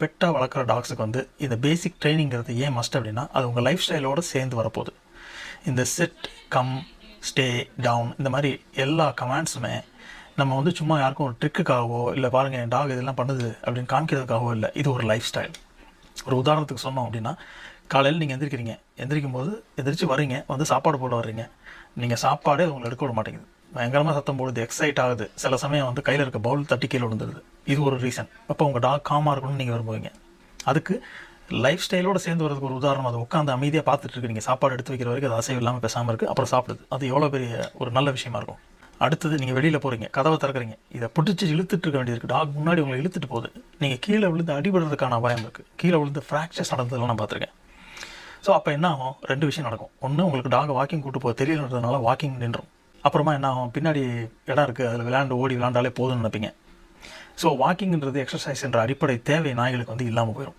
பெட்டாக வளர்க்குற டாக்ஸுக்கு வந்து இந்த பேசிக் ட்ரைனிங்கிறது ஏன் மஸ்ட் அப்படின்னா அது உங்கள் லைஃப் ஸ்டைலோடு சேர்ந்து வரப்போகுது. இந்த செட் கம் ஸ்டே டவுன் இந்த மாதிரி எல்லா கமாண்ட்ஸுமே நம்ம வந்து சும்மா யாருக்கும் ஒரு ட்ரிக்குக்காகவோ இல்லை பாருங்கள் என் டாக் இதெல்லாம் பண்ணுது அப்படின்னு காமிக்கிறதுக்காகவோ இல்லை இது ஒரு லைஃப் ஸ்டைல் ஒரு உதாரணத்துக்கு சொன்னோம் அப்படின்னா காலையில் நீங்கள் எந்திரிக்கிறீங்க. எந்திரிக்கும் போது எந்திரிச்சு வரீங்க வந்து சாப்பாடு போட வர்றீங்க. நீங்கள் சாப்பாடே உங்களை எடுக்க விட மாட்டேங்குது. பயங்கரமாக சத்தம் போடுது எக்ஸைட் ஆகுது. சில சமயம் வந்து கையில் இருக்க பவுல் தட்டி கீழே விழுந்துருது இது ஒரு ரீசன் அப்போ உங்கள் டாக் காமாக இருக்கணும்னு நீங்கள் விரும்புவீங்க. அதுக்கு லைஃப் ஸ்டைலோட சேர்ந்து வரதுக்கு ஒரு உதாரணம் அது உட்காந்து அமைதியாக பார்த்துட்டு இருக்கு நீங்கள் சாப்பாடு எடுத்து வைக்கிற வரைக்கும் அது அசைவு இல்லாமல் பேசாமல் இருக்குது அப்புறம் சாப்பிடுது. அது எவ்வளோ பெரிய ஒரு நல்ல விஷயமா இருக்கும். அடுத்தது நீங்கள் வெளியில் போகிறீங்க கதவை திறக்கிறீங்க. இதை பிடிச்சி இழுத்துட்டு இருக்க வேண்டியது இருக்குது டாக் முன்னாடி உங்களை இழுத்துட்டு போகுது. நீங்கள் கீழே விழுந்து அடிபடுறதுக்கான அபாயம் இருக்குது கீழே விழுந்து ஃப்ராக்சர்ஸ் நடந்ததெல்லாம் நான் பார்த்துருக்கேன். ஸோ அப்போ என்ன ஆகும்? ரெண்டு விஷயம் நடக்கும். ஒன்று உங்களுக்கு டாக் வாக்கிங் கூட்டு போக தெரியலன்றதுனால வாக்கிங் நின்றும் அப்புறமா என்ன ஆகும்? பின்னாடி இடம் இருக்குது அதில் விளையாண்டு ஓடி விளாண்டாலே போதும்னு நினைப்பீங்க. ஸோ வாக்கிங்ன்றது எக்ஸசைஸ்ன்ற அடிப்படை தேவை நாய்களுக்கு வந்து இல்லாமல் போயிடும்